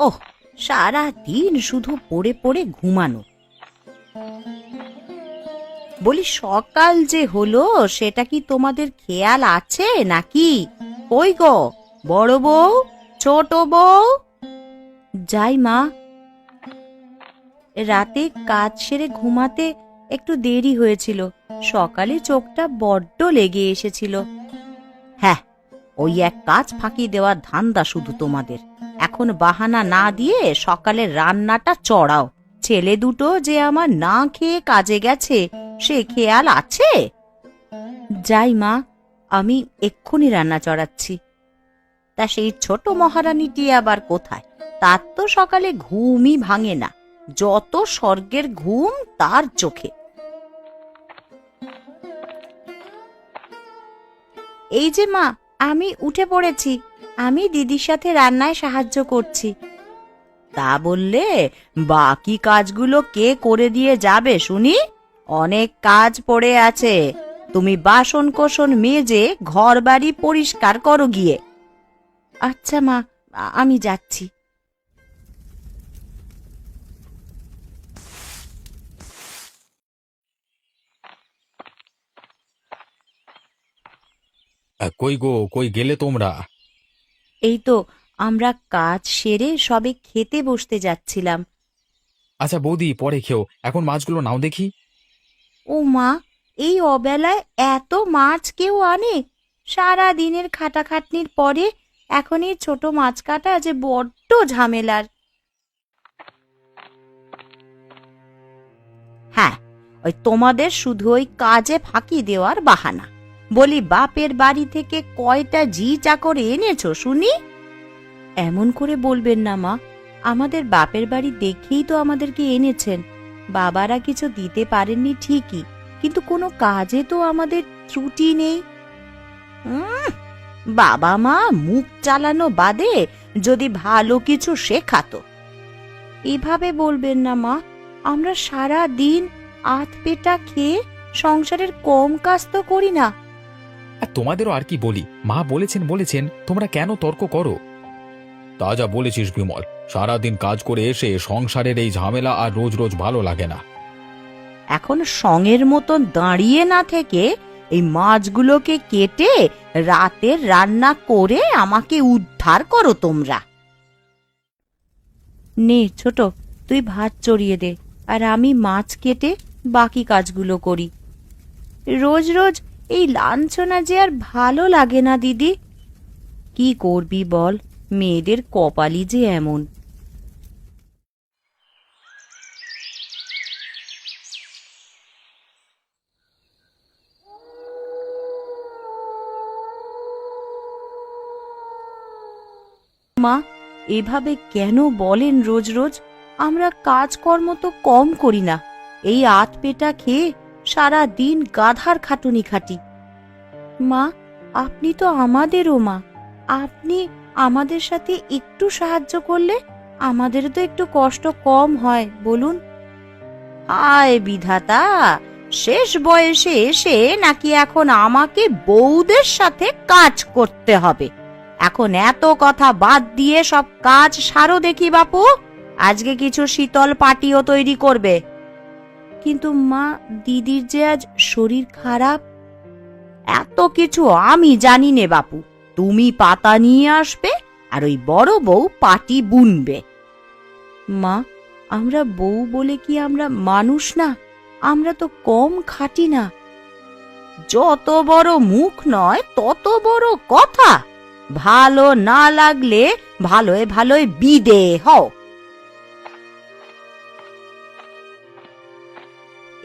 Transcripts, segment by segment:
ওহ, সারা দিন শুধু পড়ে পড়ে ঘুমানো। বলি, সকাল যে হলো, সেটা কি তোমাদের খেয়াল আছে নাকি? কই গো, বড় বউ, ছোট বউ? যাই মা। রাতে কাজ সেরে ঘুমাতে একটু দেরি হয়েছিল। সকালে চোখটা বড্ড লেগে এসেছিল। হ্যাঁ ওই এক কাজ ফাঁকি দেওয়ার ধান্দা শুধু তোমাদের। এখন বাহানা না দিয়ে সকালে রান্নাটা চড়াও। ছেলে দুটো যে আমার না খেয়ে কাজে গেছে, সে খেয়াল আছে? যাই মা, আমি এক্ষুনি রান্না চড়াচ্ছি। তা সেই ছোট মহারানীটি আবার কোথায়? তার তো সকালে ঘুমই ভাঙে না। যত স্বর্গের ঘুম, তার চোখে। এই যে মা, আমি উঠে পড়েছি। আমি দিদির সাথে রান্নায় সাহায্য করছি। তা বললে বাকি কাজগুলো কে করে দিয়ে যাবে শুনি? অনেক কাজ পড়ে আছে। তুমি বাসন কোসন মেজে ঘর বাড়ি পরিষ্কার করো গিয়ে। আচ্ছা মা, আমি যাচ্ছি। কই গো, কই গেলে তোমরা? এই তো আমরা কাজ সেরে সবে খেতে বসতে যাচ্ছিলাম। আচ্ছা বৌদি পরে খেও। এখন মাছগুলো নাও দেখি। ও মা এই অবেলায় এত মাছ কেউ আনে? সারা দিনের খাটাখাটনির পরে এখন এই ছোট মাছ কাটা যে বড্ড ঝামেলার। হ্যাঁ ওই তোমাদের শুধু ওই কাজে ফাঁকি দেওয়ার বাহানা। বলি, বাপের বাড়ি থেকে কয়টা জি চাকর এনেছো শুনি? এমন করে বলবেন না মা, আমাদের বাপের বাড়ি দেখেই তো আমাদেরকে এনেছেন। বাবারা কিছু দিতে পারেননি ঠিকই, কিন্তু কোনো কাজে তো আমাদের ত্রুটি নেই। বাবা মা মুখ চালানো বাদে যদি ভালো কিছু শেখাতো। এভাবে বলবেন না মা, আমরা সারা দিন আধ পেটা খেয়ে সংসারের কম কাজ তো করি না আর তোমাদেরও আর কি বলি। মা বলেছেন বলেছেন, তোমরা কেন তর্ক করো? তা যা বলেছিস বিমল, সারাদিন কাজ করে এসে সংসারের এই ঝামেলা আর রোজ রোজ ভালো লাগে না। এখন সঙের মতন দাঁড়িয়ে না থেকে এই মাছগুলোকে কেটে রাতের রান্না করে আমাকে উদ্ধার করো তোমরা। নে ছোট, তুই ভাত চড়িয়ে দে, আর আমি মাছ কেটে বাকি কাজগুলো করি। রোজ রোজ এই লাঞ্ছনা যে আর ভালো লাগে না, দিদি। কি করবি বল, মেয়েদের কপালই যে এমন। মা, এভাবে কেন বলেন রোজ রোজ? আমরা কাজকর্ম তো কম করি না। এই আত পেটা খেয়ে সারা দিন গাধার খাটুনি খাটি। মা, আপনি তো আমাদেরও মা। আপনি আমাদের সাথে একটু সাহায্য করলে আমাদের তো একটু কষ্ট কম হয়, বলুন। আয় বিধাতা, শেষ বয়সে এসে নাকি এখন আমাকে বউদের সাথে কাজ করতে হবে। এখন এত কথা বাদ দিয়ে সব কাজ সারো দেখি বাপু। আজকে কিছু শীতল পাটিও তৈরি করবে। কিন্তু মা, দিদির যে আজ শরীর খারাপ, এত কিছু আমি জানি নে বাপু। তুমি পাতা নিয়ে আসবে আর ওই বড় বউ পাটি বুনবে। মা, আমরা বউ বলে কি আমরা মানুষ না? আমরা তো কম খাটি না। যত বড় মুখ নয়, তত বড় কথা। ভালো না লাগলে ভালোয় ভালোয় বিদে হও।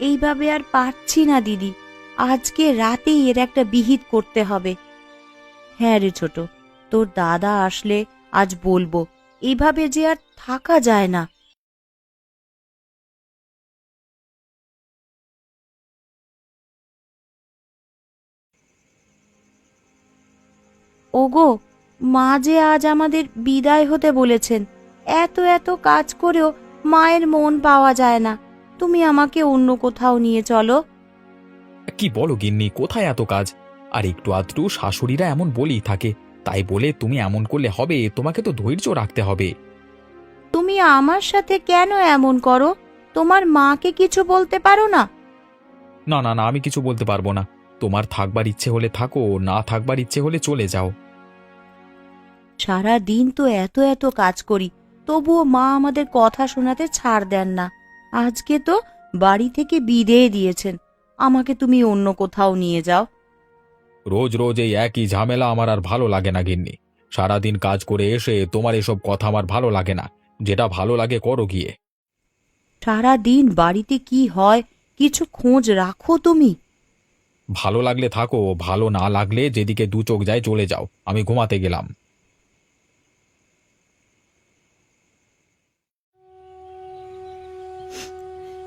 এইভাবে আর পারছি না, দিদি। আজকে রাতেই এর একটা বিহিত করতে হবে। হ্যাঁ রে ছোট, তোর দাদা আসলে আজ বলব এইভাবে যে আর থাকা যায় না। ওগো, মা যে আজ আমাদের বিদায় হতে বলেছেন, এত এত কাজ করেও মায়ের মন পাওয়া যায় না। তুমি আমাকে অন্য কোথাও নিয়ে চলো। কি বলো গিন্নি কোথায় এত কাজ? আর একটু আধটু শাশুড়িরা এমন বলেই থাকে তাই বলে তুমি এমন করলে হবে তোমাকে তো ধৈর্য রাখতে হবে। তুমি আমার সাথে কেন এমন করো? তোমার মাকে কিছু বলতে পারো না? না না না আমি কিছু বলতে পারব না। তোমার থাকবার ইচ্ছে হলে থাকো না থাকবার ইচ্ছে হলে চলে যাও। সারা দিন তো এত এত কাজ করি তবুও মা আমাদের কথা শোনাতে ছাড় দেন না। আজকে তো বাড়ি থেকে বিদেয় দিয়েছেন। আমাকে তুমি অন্য কোথাও নিয়ে যাও। রোজ রোজ এই একই ঝামেলা আমার আর ভালো লাগে না গিন্নি। সারাদিন কাজ করে এসে তোমার এসব কথা আমার ভালো লাগে না। যেটা ভালো লাগে করো গিয়ে। সারা দিন বাড়িতে কি হয় কিছু খোঁজ রাখো তুমি। ভালো লাগলে থাকো ভালো না লাগলে যেদিকে দু চোখ যায় চলে যাও। আমি ঘুমাতে গেলাম।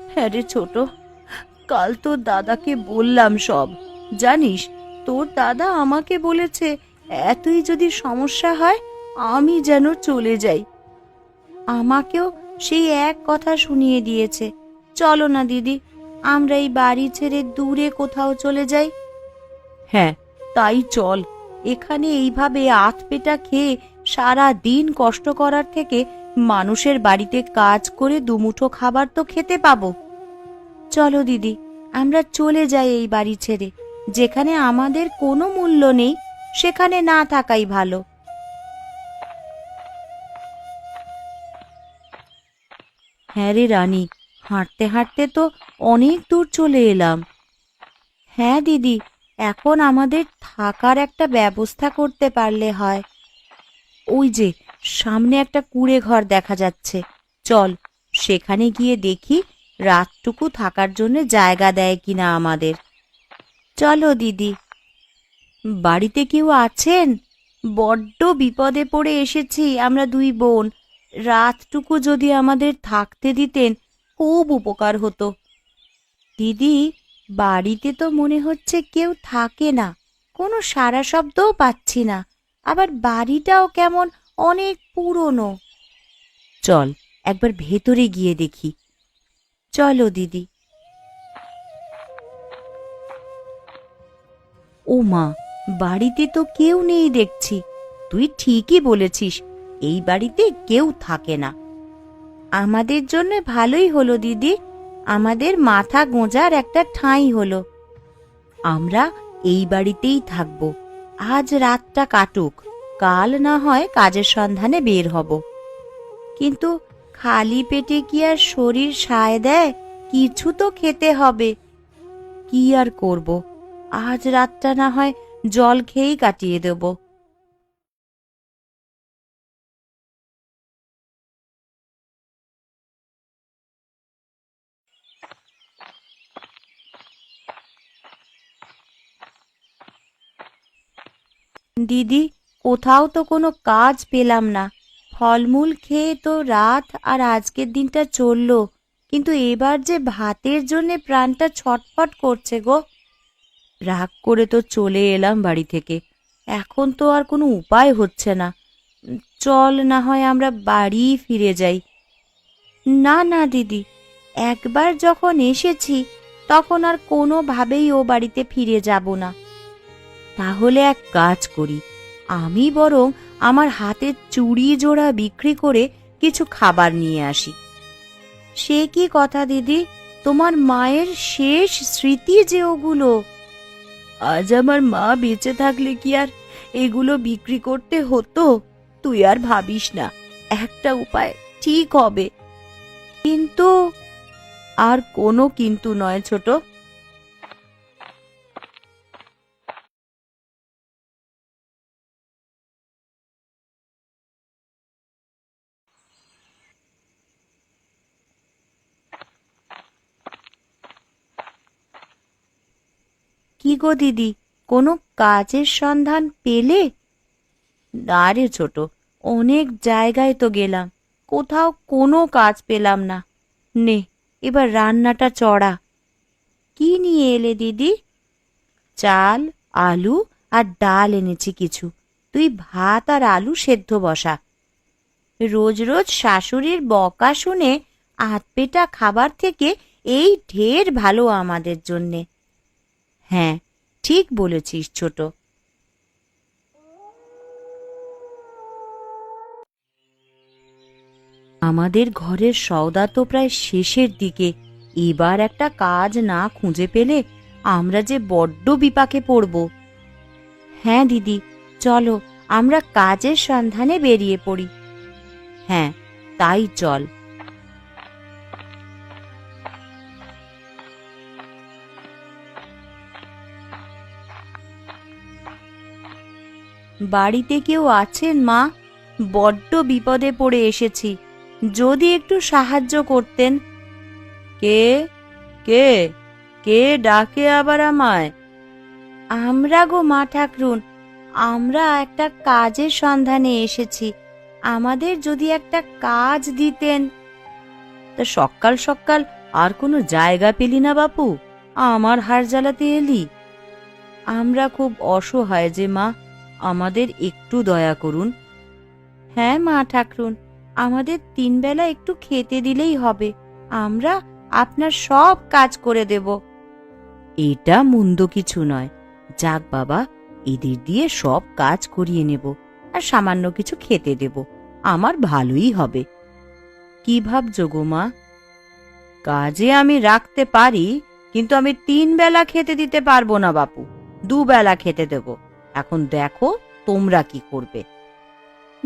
হ্যাঁ রে ছোট কাল তোর দাদাকে বললাম সব। জানিস তোর দাদা আমাকে বলেছে এতই যদি সমস্যা হয় আমি যেন চলে যাই। আমাকেও সেই এক কথা শুনিয়ে দিয়েছে চলো না দিদি আমরা এই বাড়ি ছেড়ে দূরে কোথাও চলে যাই। হ্যাঁ। তাই চল এখানে এইভাবে আত পেটা খেয়ে সারা দিন কষ্ট করার থেকে মানুষের বাড়িতে কাজ করে দুমুঠো খাবার তো খেতে পাবো। চলো দিদি, আমরা চলে যাই এই বাড়ি ছেড়ে। যেখানে আমাদের কোনো মূল্য নেই, সেখানে না থাকাই ভালো। হ্যাঁ রে রানী, হাঁটতে হাঁটতে তো অনেক দূর চলে এলাম। হ্যাঁ দিদি, এখন আমাদের থাকার একটা ব্যবস্থা করতে পারলে হয়। ওই যে সামনে একটা কুড়ে ঘর দেখা যাচ্ছে। চল, সেখানে গিয়ে দেখি রাতটুকু থাকার জন্য জায়গা দেয় কিনা আমাদের। চলো দিদি। বাড়িতে কেউ আছেন? বড্ড বিপদে পড়ে এসেছি আমরা দুই বোন। রাতটুকু যদি আমাদের থাকতে দিতেন, খুব উপকার হতো। দিদি, বাড়িতে তো মনে হচ্ছে কেউ থাকে না। কোনো সারা শব্দও পাচ্ছি না। আবার বাড়িটাও কেমন অনেক পুরনো। চল, একবার ভেতরে গিয়ে দেখি। চলো, দিদি। ও মা, বাড়িতে তো কেউ নেই দেখছি। তুই ঠিকই বলেছিস, এই বাড়িতে কেউ থাকে না। আমাদের জন্য ভালোই হলো, দিদি। আমাদের মাথা গোঁজার একটা ঠাঁই হলো। আমরা এই বাড়িতেই থাকব। আজ রাতটা কাটুক। কাল না হয় কাজের সন্ধানে বের হব। কিন্তু খালি পেটে কি আর শরীর সায় দেয়? কিছু তো খেতে হবে। কি আর করব? আজ রাতটা না হয় জল খেয়েই কাটিয়ে দেব। দিদি কোথাও তো কোনো কাজ পেলাম না। ফলমূল খেয়ে তো রাত আর আজকের দিনটা চলল, কিন্তু এবার যে ভাতের জন্যে প্রাণটা ছটফট করছে গো। রাগ করে তো চলে এলাম বাড়ি থেকে। এখন তো আর কোনো উপায় হচ্ছে না। চল না হয় আমরা বাড়ি ফিরে যাই। না না, দিদি, একবার যখন এসেছি, তখন আর কোনোভাবেই ও বাড়িতে ফিরে যাব না। তাহলে এক কাজ করি আমি বরং আমার হাতের চুড়ি জোড়া বিক্রি করে কিছু খাবার নিয়ে আসি। সে কি কথা দিদি? তোমার মায়ের শেষ স্মৃতি যে ওগুলো? আজ আমার মা বেঁচে থাকলে কি আর এগুলো বিক্রি করতে হতো? তুই আর ভাবিস না একটা উপায় ঠিক হবে। কিন্তু আর কোনো কিন্তু নয় ছোট। গো দিদি, কোনো কাজের সন্ধান পেলে? না রে ছোট, অনেক জায়গায় তো গেলাম, কোথাও কোনো কাজ পেলাম না। নে, এবার রান্নাটা চড়া। কি নিয়ে এলে দিদি? চাল, আলু আর ডাল এনেছি কিছু। তুই ভাত আর আলু সেদ্ধ বসা। রোজ রোজ শাশুড়ির বকা শুনে আতপেটা খাবার থেকে এই ঢের ভালো আমাদের জন্যে। হ্যাঁ ঠিক বলেছিস, ছোট। আমাদের ঘরের সওদা তো প্রায় শেষের দিকে। এবার একটা কাজ না খুঁজে পেলে আমরা যে বড্ড বিপাকে পড়ব। হ্যাঁ দিদি, চলো আমরা কাজের সন্ধানে বেরিয়ে পড়ি। হ্যাঁ তাই চল। বাড়িতে কেউ আছেন, মা? বড্ড বিপদে পড়ে এসেছি। যদি একটু সাহায্য করতেন। কে? কে? কে ডাকে আবার আমায়? আমরা গো, মা ঠাকরুন, আমরা একটা কাজের সন্ধানে এসেছি। আমাদের যদি একটা কাজ দিতেন। তা সকাল সকাল আর কোনো জায়গা পেলি না, বাপু? আমার হার জ্বালাতে এলি। আমরা খুব অসহায় যে, মা। আমাদের একটু দয়া করুন। হ্যাঁ মা ঠাকরুন, আমাদের তিন বেলা একটু খেতে দিলেই হবে। আমরা আপনার সব কাজ করে দেব। এটা মন্দ কিছু নয়। যাক বাবা, এদের দিয়ে সব কাজ করিয়ে নেব আর সামান্য কিছু খেতে দেব। আমার ভালোই হবে। কি ভাবছ গো মা? কাজে আমি রাখতে পারি, কিন্তু আমি তিন বেলা খেতে দিতে পারব না বাপু। দুবেলা খেতে দেব। এখন দেখো তোমরা কি করবে।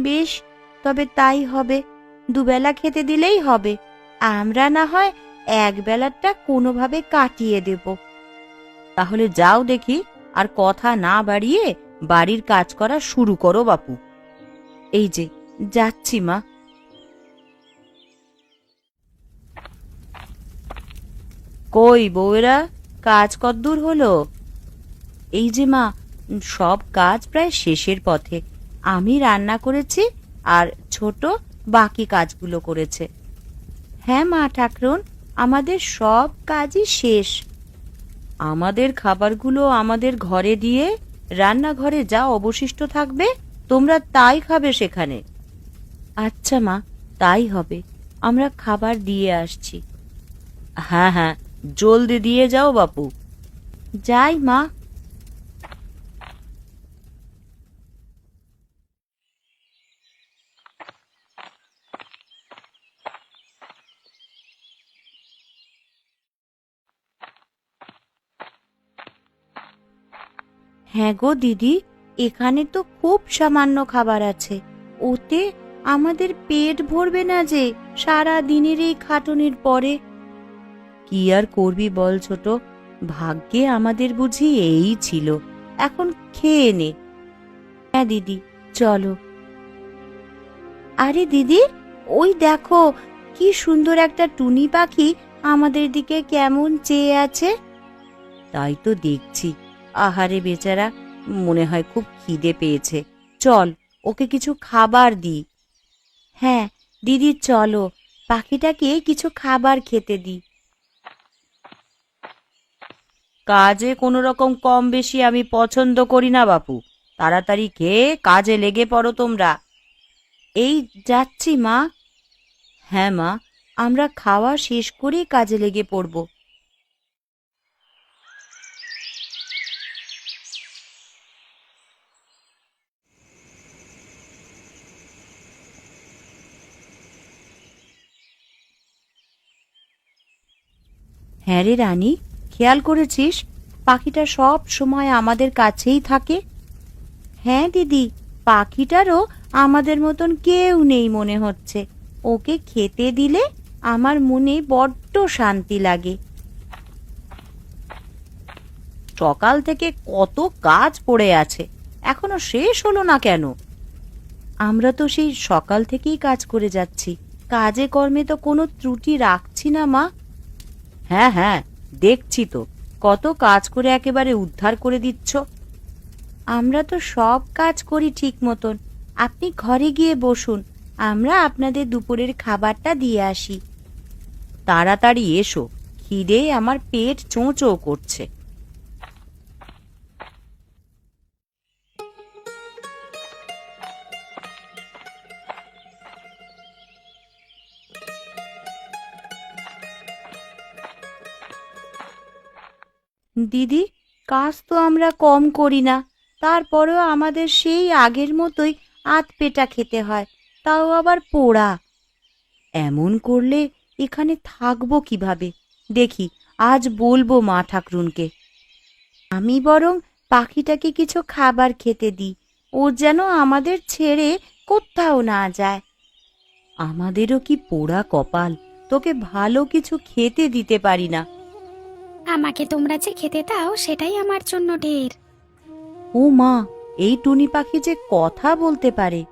বেশ, তবে তাই হবে। দুবেলা খেতে দিলেই হবে। আমরা না হয় এক বেলাটা কোনোভাবে কাটিয়ে দেব। তাহলে যাও দেখি, আর কথা না বাড়িয়ে বাড়ির কাজ করা শুরু করো বাপু। এই যে, যাচ্ছি মা। কই বউয়েরা, কাজ কদ্দূর হলো? এই যে মা সব কাজ প্রায় শেষের পথে। আমি রান্না করেছি আর ছোট বাকি কাজগুলো করেছে। হ্যাঁ মা ঠাকরুন, আমাদের সব কাজই শেষ। আমাদের খাবারগুলো আমাদের ঘরে দিয়ে রান্নাঘরে যা অবশিষ্ট থাকবে, তোমরা তাই খাবে সেখানে। আচ্ছা মা, তাই হবে। আমরা খাবার দিয়ে আসছি। হ্যাঁ হ্যাঁ জলদি দিয়ে যাও বাপু। যাই মা। হ্যাঁ গো দিদি এখানে তো খুব সামান্য খাবার আছে। ওতে আমাদের পেট ভরবে না যে সারা দিনের এই খাটুনির পরে। কি আর করবি বল ছোট ভাগ্যে আমাদের বুঝি এই ছিল। এখন খেয়ে নে। হ্যাঁ দিদি চলো। আরে দিদি ওই দেখো কি সুন্দর একটা টুনি পাখি আমাদের দিকে কেমন চেয়ে আছে। তাই তো দেখছি। আহারে বেচারা, মনে হয় খুব খিদে পেয়েছে। চল, ওকে কিছু খাবার দি হ্যাঁ দিদি, চলো। পাখিটাকে কিছু খাবার খেতে দি কাজে কোনো রকম কম বেশি আমি পছন্দ করি না, বাপু। তাড়াতাড়ি খেয়ে কাজে লেগে পড়ো তোমরা। এই, যাচ্ছি মা। হ্যাঁ মা, আমরা খাওয়া শেষ করেই কাজে লেগে পড়ব। হ্যাঁ রে রানী, খেয়াল করেছিস? পাখিটা সব সময় আমাদের কাছেই থাকে। হ্যাঁ দিদি, পাখিটারও আমাদের মতন কেউ নেই মনে হচ্ছে। ওকে খেতে দিলে আমার মনে বড্ড শান্তি লাগে। সকাল থেকে কত কাজ পড়ে আছে, এখনও শেষ হলো না কেন? আমরা তো সেই সকাল থেকেই কাজ করে যাচ্ছি। কাজে কর্মে তো কোনো ত্রুটি রাখছি না মা। হ্যাঁ হ্যাঁ দেখছি তো। কত কাজ করে একেবারে উদ্ধার করে দিচ্ছ। আমরা তো সব কাজ করি ঠিক মতন। আপনি ঘরে গিয়ে বসুন, আমরা আপনাদের দুপুরের খাবারটা দিয়ে আসি। তাড়াতাড়ি এসো, খিদে আমার পেট চোঁচো করছে। দিদি, কাজ তো আমরা কম করি না। তারপরেও আমাদের সেই আগের মতোই আত পেটা খেতে হয়, তাও আবার পোড়া। এমন করলে এখানে থাকব কীভাবে? দেখি, আজ বলব মা ঠাকরুনকে। আমি বরং পাখিটাকে কিছু খাবার খেতে দিই ও যেন আমাদের ছেড়ে কোথাও না যায়। আমাদেরও কি পোড়া কপাল, তোকে ভালো কিছু খেতে দিতে পারি না। আমাকে তোমরা যে খেতে দাও সেটাই আমার জন্য ঢের। ও মা এই টুনি পাখি যে কথা বলতে পারে।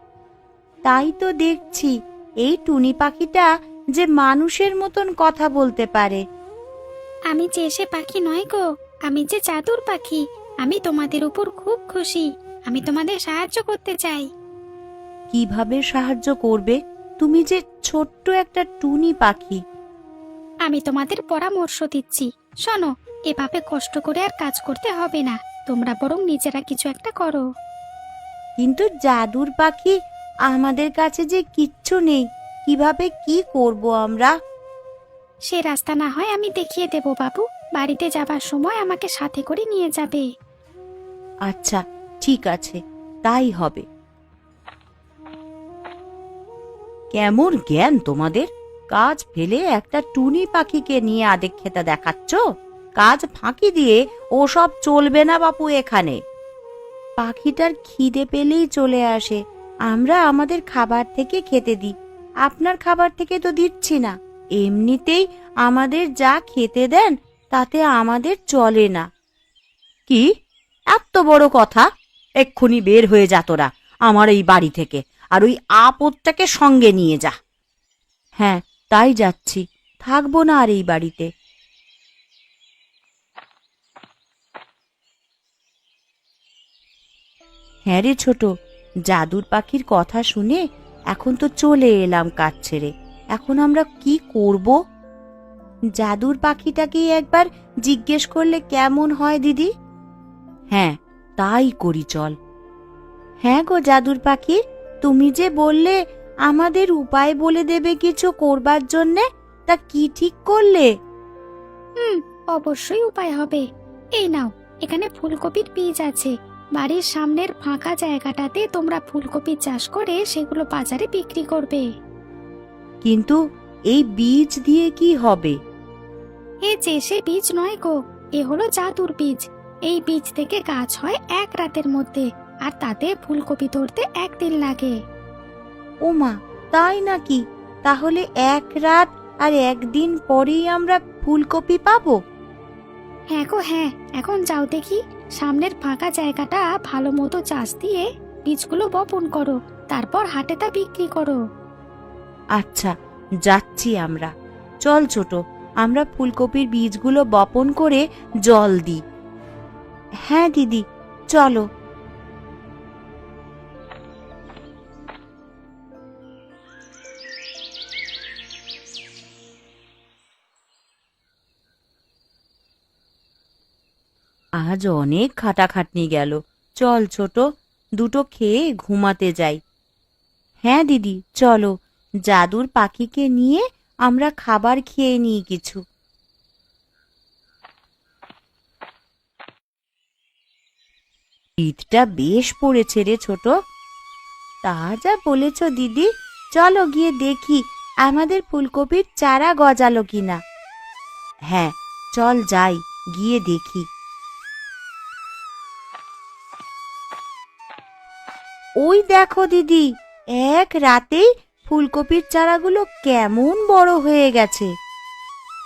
তাই তো দেখছি এই টুনি পাখিটা যে মানুষের মতন কথা বলতে পারে। আমি যে সে পাখি নয় গো আমি যে জাদুর পাখি আমি তোমাদের উপর খুব খুশি আমি তোমাদের সাহায্য করতে চাই। কীভাবে সাহায্য করবে? তুমি যে ছোট্ট একটা টুনি পাখি। আমি তোমাদের পরামর্শ দিচ্ছি। শোনো এভাবে কষ্ট করে আর কাজ করতে হবে না। তোমরা বরং নিজেরা কিছু একটা করো। কিন্তু জাদুর পাখি আমাদের কাছে যে কিচ্ছু নেই কীভাবে কি করব আমরা? সে রাস্তা না হয় আমি দেখিয়ে দেব বাবু। বাড়িতে যাবার সময় আমাকে সাথে করে নিয়ে যাবে। আচ্ছা ঠিক আছে তাই হবে। কেমন জ্ঞান তোমাদের? কাজ ফেলে একটা টুনি পাখিকে নিয়ে আদেক খেতে দেখাচ্ছ? কাজ ফাঁকি দিয়ে ওসব চলবে না বাপু এখানে। পাখিটার খিদে পেলেই চলে আসে। আমরা আমাদের খাবার থেকে খেতে দিই। আপনার খাবার থেকে তো দিচ্ছি না। এমনিতেই আমাদের যা খেতে দেন, তাতে আমাদের চলে না। কি? এত বড় কথা? এক্ষুনি বের হয়ে যা তোরা, আমার এই বাড়ি থেকে, আর ওই আপদটাকে সঙ্গে নিয়ে যা। হ্যাঁ তাই যাচ্ছি, থাকব না আর এই বাড়িতে। হ্যাঁ রে ছোট, জাদুর পাখির কথা শুনে এখন তো চলে এলাম কাজ ছেড়ে। এখন আমরা কি করব? জাদুর পাখিটাকেই একবার জিজ্ঞেস করলে কেমন হয় দিদি? হ্যাঁ তাই করি চল। হ্যাঁ গো জাদুর পাখি, তুমি যে বললে আমাদের উপায় বলে দেবে কিছু করবার জন্যে? তা কি ঠিক করলে? হুম অবশ্যই উপায় হবে। এই নাও এখানে ফুলকপির বীজ আছে। বাড়ির সামনের ফাঁকা জায়গাটাতে তোমরা ফুলকপি চাষ করে সেগুলো বাজারে বিক্রি করবে। কিন্তু এই বীজ দিয়ে কি হবে? এ যে সে বীজ নয় গো এ হলো জাদুর বীজ। এই বীজ থেকে গাছ হয় এক রাতের মধ্যে আর তাতে ফুলকপি ধরতে একদিন লাগে। ওমা তাই নাকি? তাহলে এক রাত আর একদিন পরেই আমরা ফুলকপি পাবো? হ্যাঁ গো হ্যাঁ এখন যাও দেখি। সামনের ফাঁকা জায়গাটা ভালো মতো চাষ দিয়ে বীজগুলো বপন করো তারপর হাটে তা বিক্রি করো। আচ্ছা যাচ্ছি আমরা। চল ছোট আমরা ফুলকপির বীজগুলো বপন করে জল দিই। হ্যাঁ দিদি চলো। আজ অনেক খাটাখাটনি গেল। চল ছোট, দুটো খেয়ে ঘুমাতে যাই। হ্যাঁ দিদি, চলো। জাদুর পাখিকে নিয়ে আমরা খাবার খেয়ে নিই কিছু। শীতটা বেশ পড়েছে রে ছোট। তা যা বলেছ দিদি, চলো গিয়ে দেখি আমাদের ফুলকপির চারা গজালো কিনা। হ্যাঁ চল যাই, গিয়ে দেখি। ওই দেখো দিদি এক রাতেই ফুলকপির চারাগুলো কেমন বড় হয়ে গেছে।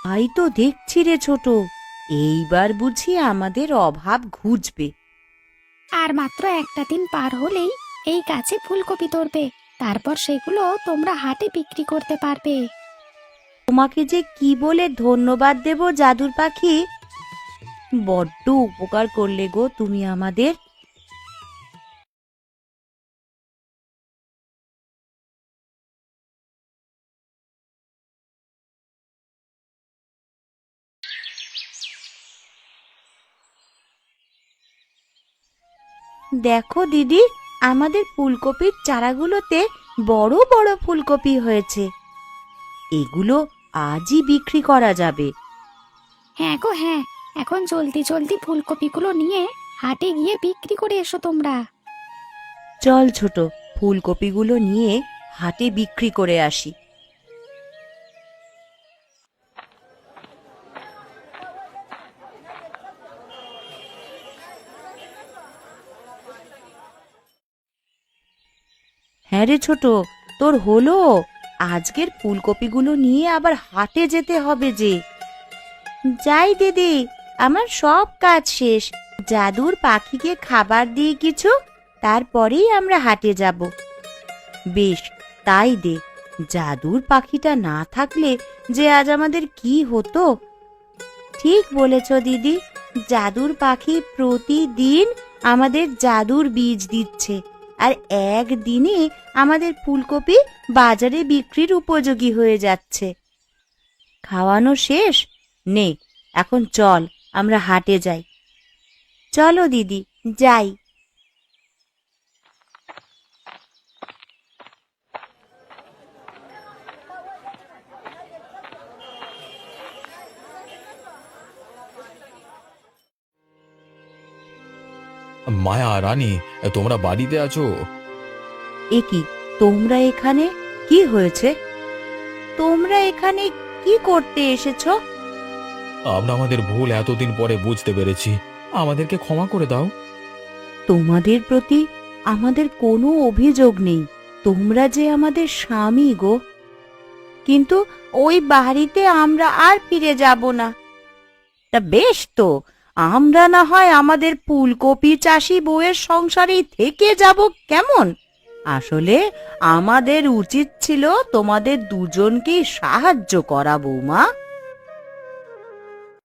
তাই তো দেখছি রে ছোট এইবার বুঝি আমাদের অভাব ঘুচবে। আর মাত্র একটা দিন পার হলেই এই গাছে ফুলকপি ধরবে তারপর সেগুলো তোমরা হাটে বিক্রি করতে পারবে। তোমাকে যে কি বলে ধন্যবাদ দেব জাদুর পাখি? বড্ড উপকার করলে গো তুমি আমাদের দেখো দিদি আমাদের ফুলকপির চারাগুলোতে বড় বড় ফুলকপি হয়েছে। এগুলো আজই বিক্রি করা যাবে। হ্যাঁ গো হ্যাঁ। এখন জলদি জলদি ফুলকপিগুলো নিয়ে হাটে গিয়ে বিক্রি করে এসো তোমরা। চল ছোট ফুলকপিগুলো নিয়ে হাটে বিক্রি করে আসি। হ্যাঁ রে ছোট, তোর হলো। আজকের ফুলকপিগুলো নিয়ে আবার হাটে যেতে হবে যে। যাই দিদি, আমার সব কাজ শেষ। জাদুর পাখিকে খাবার দিয়ে কিছু, তারপরেই আমরা হাটে যাব। বেশ, তাই দে। জাদুর পাখিটা না থাকলে যে আজ আমাদের কি হতো? ঠিক বলেছ দিদি, জাদুর পাখি প্রতিদিন আমাদের জাদুর বীজ দিচ্ছে। আর একদিনে আমাদের ফুলকপি বাজারে বিক্রির উপযোগী হয়ে যাচ্ছে। খাওয়ানো শেষ? নেই, এখন চল, আমরা হাটে যাই। চলো দিদি, যাই। মায়া রানী তোমরা বাড়িতে আছো? এ কি তোমরা এখানে? কি হয়েছে? তোমরা এখানে কি করতে এসেছ? আমরা আমাদের ভুল এতদিন পরে বুঝতে পেরেছি। আমাদেরকে ক্ষমা করে দাও। তোমাদের প্রতি আমাদের কোনো অভিযোগ নেই। তোমরা যে আমাদের স্বামী গো। কিন্তু ওই বাড়িতে আমরা আর ফিরে যাব না। তা বেশ তো আমরা না হয় আমাদের ফুলকপি চাষি বউয়ের সংসারেই থেকে যাব কেমন? আসলে আমাদের উচিত ছিল তোমাদের দুজনকেই সাহায্য করা, বৌমা।